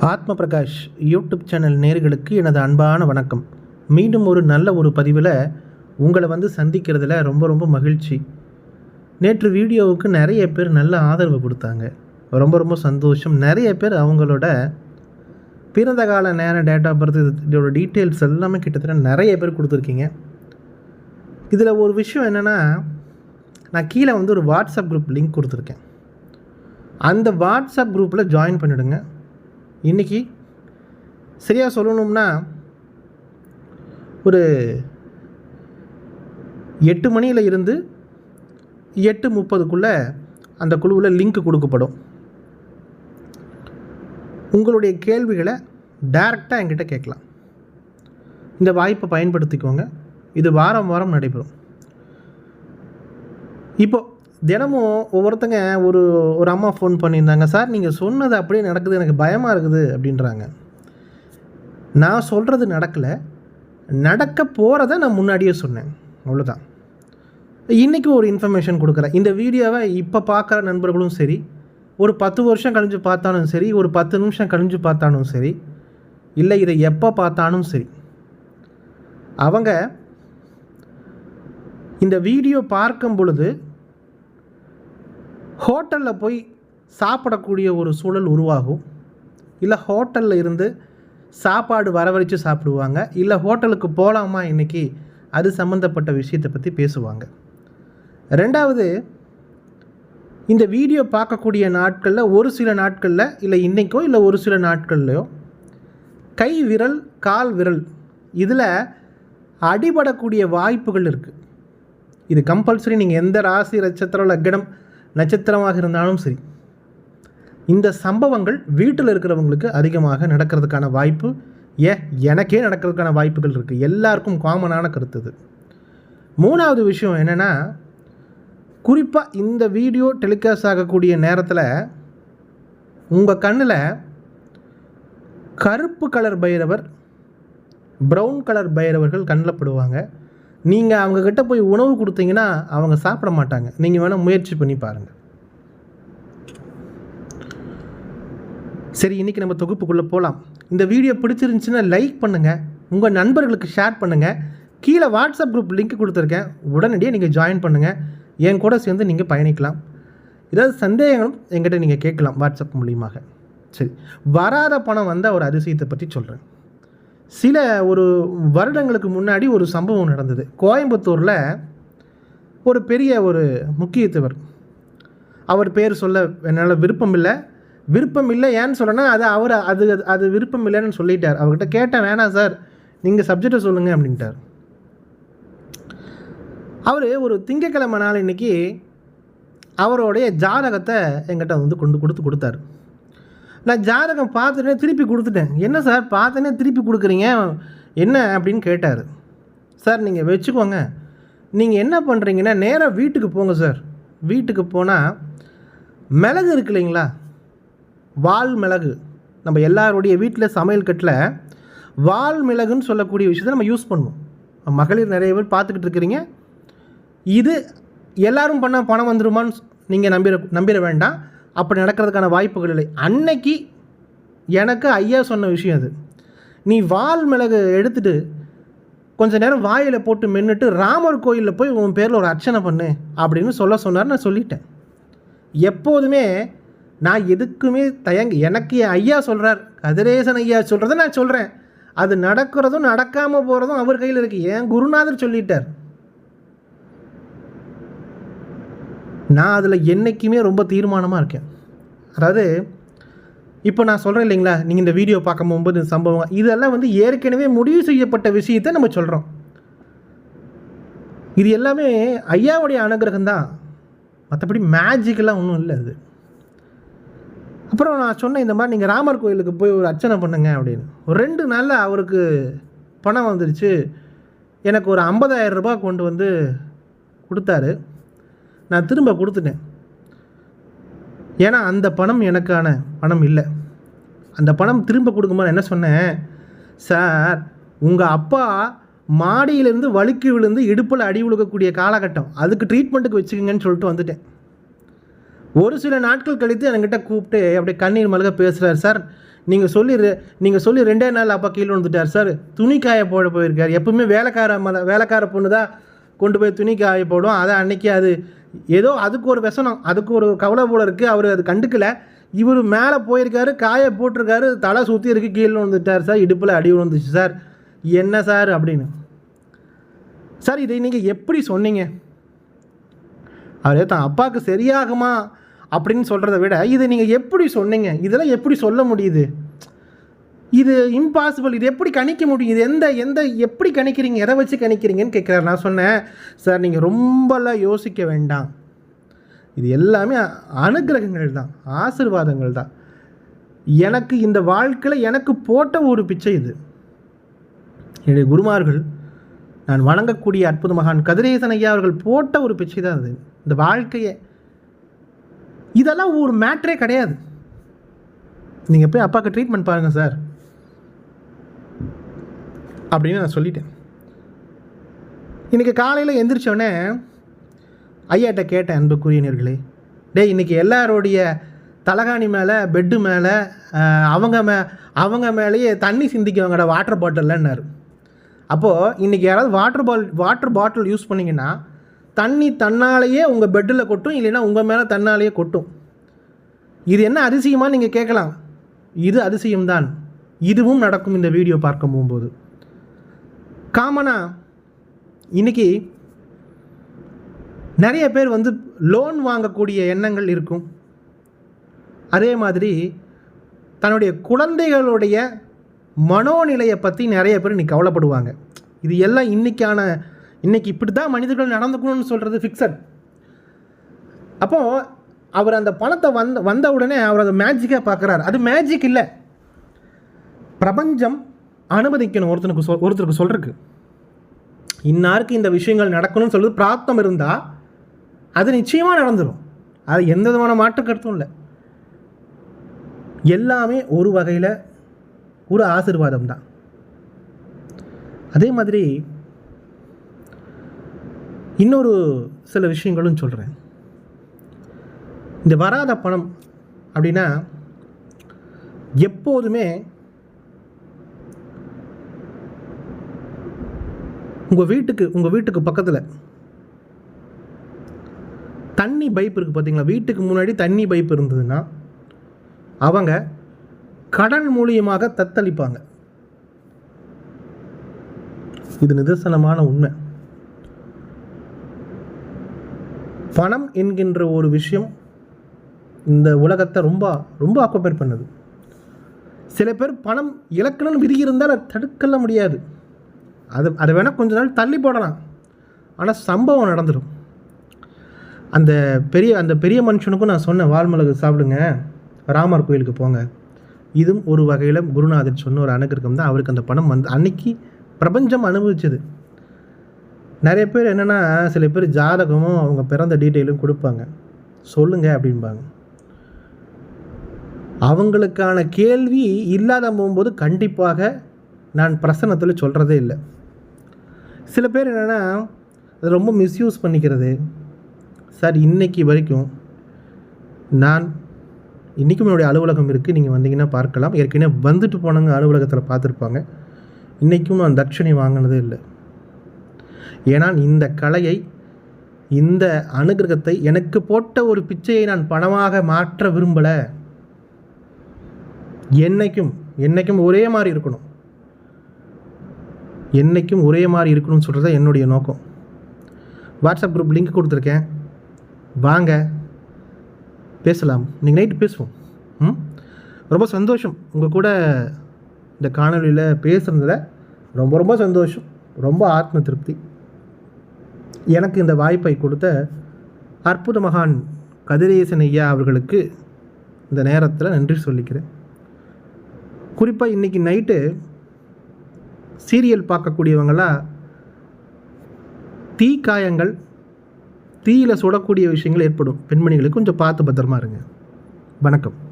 ஆத்ம Prakash YouTube channel நேர்களுக்கு எனது அன்பான வணக்கம். மீண்டும் ஒரு நல்ல ஒரு பதிவில் உங்களை வந்து சந்திக்கிறதுல ரொம்ப ரொம்ப மகிழ்ச்சி. நேற்று வீடியோவுக்கு நிறைய பேர் நல்ல ஆதரவு கொடுத்தாங்க. ரொம்ப ரொம்ப சந்தோஷம். நிறைய பேர் அவங்களோட பிறந்த கால நேர டேட் ஆஃப் பர்த் இதோட டீட்டெயில்ஸ் எல்லாமே கிட்டத்தட்ட நிறைய பேர் கொடுத்துருக்கீங்க. இதில் ஒரு விஷயம் என்னென்னா நான் கீழே வந்து ஒரு வாட்ஸ்அப் குரூப் லிங்க் கொடுத்துருக்கேன். அந்த வாட்ஸ்அப் குரூப்பில் ஜாயின் பண்ணிவிடுங்க இன்றைக்கி சரியாக சொல்லணும்னா ஒரு எட்டு மணியில் இருந்து எட்டு முப்பதுக்குள்ளே அந்த குழுவில் லிங்க் கொடுக்கப்படும். உங்களுடைய கேள்விகளை டைரெக்டாக என்கிட்ட கேட்கலாம். இந்த வாய்ப்பை பயன்படுத்திக்கோங்க. இது வாரம் வாரம் நடைபெறும். இப்போது தினமும் ஒவ்வொருத்தங்க ஒரு ஒரு அம்மா ஃபோன் பண்ணியிருந்தாங்க சார் நீங்கள் சொன்னது அப்படியே நடக்குது எனக்கு பயமாக இருக்குது அப்படின்றாங்க. நான் சொல்கிறது நடக்கலை. நடக்க போகிறத நான் முன்னாடியே சொன்னேன். அவ்வளோதான் இன்றைக்கி ஒரு இன்ஃபர்மேஷன் கொடுக்குறேன். இந்த வீடியோவை இப்போ பார்க்குற நண்பர்களும் சரி ஒரு பத்து வருஷம் கழிஞ்சு பார்த்தாலும் சரி ஒரு பத்து நிமிஷம் கழிஞ்சு பார்த்தாலும் சரி இல்லை இதை எப்போ பார்த்தாலும் சரி அவங்க இந்த வீடியோ பார்க்கும் பொழுது ஹோட்டலில் போய் சாப்பிடக்கூடிய ஒரு சூழல் உருவாகும். இல்லை ஹோட்டலில் இருந்து சாப்பாடு வரவழைச்சு சாப்பிடுவாங்க. இல்லை ஹோட்டலுக்கு போகலாமா இன்றைக்கி அது சம்மந்தப்பட்ட விஷயத்தை பற்றி பேசுவாங்க. ரெண்டாவது இந்த வீடியோ பார்க்கக்கூடிய நாட்களில் ஒரு சில நாட்களில் இல்லை இன்றைக்கோ இல்லை ஒரு சில நாட்கள்லையோ கை விரல் கால் விரல் இதில் அடிபடக்கூடிய வாய்ப்புகள் இருக்குது இது கம்பல்சரி நீங்கள் எந்த ராசி நட்சத்திரம் லக்னம் நட்சத்திரமாக இருந்தாலும் சரி. இந்த சம்பவங்கள் வீட்டில் இருக்கிறவங்களுக்கு அதிகமாக நடக்கிறதுக்கான வாய்ப்பு ஏன் எனக்கே நடக்கிறதுக்கான வாய்ப்புகள் இருக்குது எல்லாருக்கும் காமனான கருத்து இது. மூணாவது விஷயம் என்னென்னா குறிப்பாக இந்த வீடியோ டெலிகாஸ்ட் ஆகக்கூடிய நேரத்தில் உங்கள் கண்ணில் கருப்பு கலர் பைரவர் ப்ரௌன் கலர் பைரவர்கள் கண்ணில் படுவாங்க. நீங்கள் அவங்கக்கிட்ட போய் உணவு கொடுத்தீங்கன்னா அவங்க சாப்பிட மாட்டாங்க. நீங்கள் வேணால் முயற்சி பண்ணி பாருங்கள் சரி இன்றைக்கி நம்ம தொகுப்புக்குள்ளே போகலாம் இந்த வீடியோ பிடிச்சிருந்துச்சுன்னா லைக் பண்ணுங்கள் உங்கள் நண்பர்களுக்கு ஷேர் பண்ணுங்கள் கீழே வாட்ஸ்அப் குரூப் லிங்க் கொடுத்துருக்கேன். உடனடியாக நீங்கள் ஜாயின் பண்ணுங்கள் என் கூட சேர்ந்து நீங்கள் பயணிக்கலாம். ஏதாவது சந்தேகங்களும் எங்கிட்ட நீங்கள் கேட்கலாம் வாட்ஸ்அப் மூலியமாக. சரி வராத பணம் வந்தால் ஒரு அதிசயத்தை பற்றி சொல்கிறேன் சில ஒரு வருடங்களுக்கு முன்னாடி ஒரு சம்பவம் நடந்தது. கோயம்புத்தூரில் ஒரு பெரிய ஒரு முக்கியத்துவர். அவர் பேர் சொல்ல என்னால் விருப்பம் இல்லை. விருப்பம் இல்லை ஏன்னு சொல்லனா அது அவர் அது அது விருப்பம் இல்லைன்னு சொல்லிட்டார். அவர்கிட்ட கேட்டேன் வேணாம் சார் நீங்கள் சப்ஜெக்டை சொல்லுங்கள் அப்படின்ட்டார். அவர் ஒரு திங்கக்கிழமை நாள் இன்றைக்கி அவருடைய ஜாதகத்தை எங்கிட்ட வந்து கொண்டு கொடுத்து கொடுத்தாரு. நான் ஜாதகம் பார்த்துட்டே திருப்பி கொடுத்துட்டேன். என்ன சார்? பார்த்தனே திருப்பி கொடுக்குறீங்க? என்ன அப்படின்னு கேட்டார். சார் நீங்கள் வச்சுக்கோங்க. நீங்கள் என்ன பண்ணுறீங்கன்னா நேராக வீட்டுக்கு போங்க சார். வீட்டுக்கு போனால் மிளகு இருக்கு இல்லைங்களா? வால் மிளகு. நம்ம எல்லாருடைய வீட்டில் சமையல் கட்டில் வால் மிளகுன்னு சொல்லக்கூடிய விஷயத்தை நம்ம யூஸ் பண்ணுவோம். மகளிர் நிறைய பேர் பார்த்துக்கிட்டு இருக்கிறீங்க. இது எல்லோரும் பண்ணால் பணம் வந்துருமான்னு நீங்கள் நம்பிட நம்பிட வேண்டாம். அப்படி நடக்கிறதுக்கான வாய்ப்புகள் இல்லை. அன்னைக்கு எனக்கு ஐயா சொன்ன விஷயம் அது. நீ வால் மிளகு எடுத்துட்டு கொஞ்ச நேரம் வாயில் போட்டு மென்னுட்டு ராமர் கோயிலில் போய் உன் பேரில் ஒரு அர்ச்சனை பண்ணு அப்படின்னு சொல்ல சொன்னார் நான் சொல்லிட்டேன். எப்போதுமே நான் எதுக்குமே தயங்க எனக்கு என் ஐயா சொல்கிறார் கதிரேசன் ஐயா சொல்கிறத நான் சொல்கிறேன் அது நடக்கிறதும் நடக்காமல் போகிறதும் அவர் கையில் இருக்குது என் குருநாதர் சொல்லிட்டார். நான் அதில் என்றைக்குமே ரொம்ப தீர்மானமாக இருக்கேன். அதாவது இப்போ நான் சொல்கிறேன் இல்லைங்களா? நீங்கள் இந்த வீடியோ பார்க்கும் போகும்போது இந்த சம்பவம் இதெல்லாம் வந்து ஏற்கனவே முடிவு செய்யப்பட்ட விஷயத்தை நம்ம சொல்கிறோம் இது எல்லாமே ஐயாவுடைய அனுகிரகம் தான். மற்றபடி மேஜிக்கெல்லாம் ஒன்றும் இல்லை அது. அப்புறம் நான் சொன்னேன் இந்த மாதிரி நீங்கள் ராமர் கோயிலுக்கு போய் ஒரு அர்ச்சனை பண்ணுங்க அப்படின்னு. ஒரு ரெண்டு நாளில் அவருக்கு பணம் வந்துருச்சு. எனக்கு ஒரு ஐம்பதாயிரம் ரூபாய் கொண்டு வந்து கொடுத்தாரு. நான் திரும்ப கொடுத்துட்டேன். ஏன்னா அந்த பணம் எனக்கான பணம் இல்லை. அந்த பணம் திரும்ப கொடுக்கும்போது என்ன சொன்னேன்? சார் உங்கள் அப்பா மாடியிலேருந்து வழுக்கி விழுந்து இடுப்பில் அடி விழுக்கக்கூடிய காலகட்டம். அதுக்கு ட்ரீட்மெண்ட்டுக்கு வச்சுக்கோங்கன்னு சொல்லிட்டு வந்துட்டேன். ஒரு சில நாட்கள் கழித்து என்கிட்ட கூப்பிட்டு அப்படியே கண்ணீர் மலக பேசுகிறார் சார் நீங்கள் சொல்லி நீங்கள் சொல்லி ரெண்டே நாள் அப்பா கீழே வந்துட்டார் சார். துணி காய போட போயிருக்கார். எப்பவுமே வேலைக்கார மலை வேலைக்கார பொண்ணு தான் கொண்டு போய் துணி காய போடும். அதை அன்னைக்கு அது ஏதோ அதுக்கு ஒரு व्यசனம் அதுக்கு ஒரு கவலை போல இருக்குது அவர் அது கண்டுக்கலை. இவர் மேலே போயிருக்காரு காய போட்டிருக்காரு தலை சுற்றி இருக்கு கீழே வந்துட்டார் சார் இடுப்பில் அடி விழுந்துச்சு சார். என்ன சார் அப்படின்னு. சார் இதை நீங்கள் எப்படி சொன்னீங்க? அவர் தான் அப்பாவுக்கு சரியாகுமா அப்படின்னு சொல்கிறத விட இதை நீங்கள் எப்படி சொன்னீங்க? இதெல்லாம் எப்படி சொல்ல முடியுது? இது இம்பாசிபிள் இது எப்படி கணிக்க முடியும்? இது எந்த எந்த எப்படி கணிக்கிறீங்க? எதை வச்சு கணிக்கிறீங்கன்னு கேட்குறாரு. நான் சொன்னேன் சார் நீங்கள் ரொம்பலாம் யோசிக்க வேண்டாம். இது எல்லாமே அனுகிரகங்கள் தான் ஆசிர்வாதங்கள் தான். எனக்கு இந்த வாழ்க்கையில் எனக்கு போட்ட ஒரு பிச்சை இது. என்னுடைய குருமார்கள் நான் வணங்கக்கூடிய அற்புத மகான் கதிரேசன் ஐயா அவர்கள் போட்ட ஒரு பிச்சை தான் அது. இந்த வாழ்க்கையே இதெல்லாம் ஒரு மேட்ரே கிடையாது. நீங்கள் போய் அப்பாவுக்கு ட்ரீட்மெண்ட் பாருங்கள் சார். அப்படின்னு நான் சொல்லிட்டேன். இன்றைக்கி காலையில் எந்திரிச்சோடனே ஐயாட்ட கேட்டேன் அன்புக்குரியனர்களே டேய் இன்றைக்கி எல்லாரோடைய தலகாணி மேலே பெட்டு மேலே அவங்க மே அவங்க மேலேயே தண்ணி சிந்திக்குவாங்கடா வாட்டர் பாட்டில்லன்னாரு அப்போது இன்றைக்கி யாராவது வாட்டர் பால் வாட்டர் பாட்டில் யூஸ் பண்ணிங்கன்னா தண்ணி தன்னாலேயே உங்கள் பெட்டில் கொட்டும் இல்லைன்னா உங்கள் மேலே தன்னாலேயே கொட்டும். இது என்ன அதிசயமாக நீங்கள் கேட்கலாம். இது அதிசயம்தான். இதுவும் நடக்கும் இந்த வீடியோ பார்க்க போகும்போது. காமனாக இன்னைக்கு நிறைய பேர் வந்து லோன் வாங்கக்கூடிய எண்ணங்கள் இருக்கும். அதே மாதிரி தன்னுடைய குழந்தைகளுடைய மனோநிலையை பற்றி நிறைய பேர் இன்றைக்கி கவலைப்படுவாங்க. இது எல்லாம் இன்னைக்கான இன்னைக்கு இப்படி தான் மனிதர்கள் நடந்துக்கணும்னு சொல்கிறது ஃபிக்ஸட் அப்போது அவர் அந்த பணத்தை வந்த வந்த உடனே அவர் அதை மேஜிக்காக பார்க்குறாரு. அது மேஜிக் இல்லை. பிரபஞ்சம் அனுமதிக்கணும் ஒருத்தனுக்கு சொல் ஒருத்தருக்கு சொல்கிறதுக்கு இன்னாருக்கு இந்த விஷயங்கள் நடக்கணும்னு சொல்லுது பிராப்தம் இருந்தால் அது நிச்சயமாக நடந்துடும் அது எந்த விதமான மாற்றுக்கருத்தும் இல்லை. எல்லாமே ஒரு வகையில் ஒரு ஆசீர்வாதம் தான். அதே மாதிரி இன்னொரு சில விஷயங்களும் சொல்கிறேன் இந்த வராத பணம் அப்படின்னா எப்போதுமே உங்கள் வீட்டுக்கு உங்கள் வீட்டுக்கு பக்கத்தில் தண்ணி பைப் இருக்குது பார்த்தீங்களா வீட்டுக்கு முன்னாடி தண்ணி பைப் இருந்ததுன்னா அவங்க கடல் மூலியமாக தத்தளிப்பாங்க. இது நிதர்சனமான உண்மை. பணம் என்கின்ற ஒரு விஷயம் இந்த உலகத்தை ரொம்ப ரொம்ப ஆக்குபேர் பண்ணுது. சில பேர் பணம் இலக்கணம் விதி இருந்தால் அதை தடுக்கல முடியாது. அது அதை வேணால் கொஞ்ச நாள் தள்ளி போடலாம். ஆனால் சம்பவம் நடந்துடும் அந்த பெரிய அந்த பெரிய மனுஷனுக்கும் நான் சொன்னேன் வால்மிளகு சாப்பிடுங்க. ராமர் கோயிலுக்கு போங்க. இதுவும் ஒரு வகையில் குருநாதர் சொன்ன ஒரு அனுகிரகம் தான். அவருக்கு அந்த பணம் வந்து அன்னைக்கு பிரபஞ்சம் அனுபவிச்சது. நிறைய பேர் என்னென்னா சில பேர் ஜாதகமும் அவங்க பிறந்த டீட்டெயிலும் கொடுப்பாங்க. சொல்லுங்க அப்படிம்பாங்க. அவங்களுக்கான கேள்வி இல்லாத போகும்போது கண்டிப்பாக நான் பிரசன்னத்தில் சொல்கிறதே இல்லை. சில பேர் என்னென்னா அதை ரொம்ப மிஸ்யூஸ் பண்ணிக்கிறது. சார் இன்னைக்கு வரைக்கும் நான் இன்றைக்கும் என்னுடைய அலுவலகம் இருக்குது நீங்கள் வந்தீங்கன்னா பார்க்கலாம். ஏற்கனவே வந்துட்டு போனவங்க அலுவலகத்தில் பார்த்துருப்பாங்க. இன்றைக்கும் நான் தட்சணை வாங்கினதே இல்லை. ஏன்னா இந்த கலையை இந்த அனுகிரகத்தை எனக்கு போட்ட ஒரு பிச்சையை நான் பணமாக மாற்ற விரும்பலை. என்னைக்கும் என்னைக்கும் ஒரே மாதிரி இருக்கணும். என்றைக்கும் ஒரே மாதிரி இருக்கணும்னு சொல்கிறது என்னுடைய நோக்கம். வாட்ஸ்அப் குரூப் லிங்க் கொடுத்துருக்கேன். வாங்க. பேசலாம். நீங்கள் நைட்டு பேசுவோம். ம்? ரொம்ப சந்தோஷம். உங்கள் கூட இந்த காணொலியில் பேசுகிறதுல ரொம்ப ரொம்ப சந்தோஷம். ரொம்ப ஆத்ம திருப்தி. எனக்கு இந்த வாய்ப்பை கொடுத்த அற்புத மகான் கதிரேசன் ஐயா அவர்களுக்கு இந்த நேரத்தில் நன்றி சொல்லிக்கிறேன். குறிப்பாக இன்றைக்கி நைட்டு சீரியல் பார்க்கக்கூடியவங்களாம் தீக்காயங்கள் தீயில் சுடக்கூடிய விஷயங்கள் ஏற்படும். பெண்மணிகளுக்கு கொஞ்சம் பார்த்து பத்திரமா இருங்க. வணக்கம்.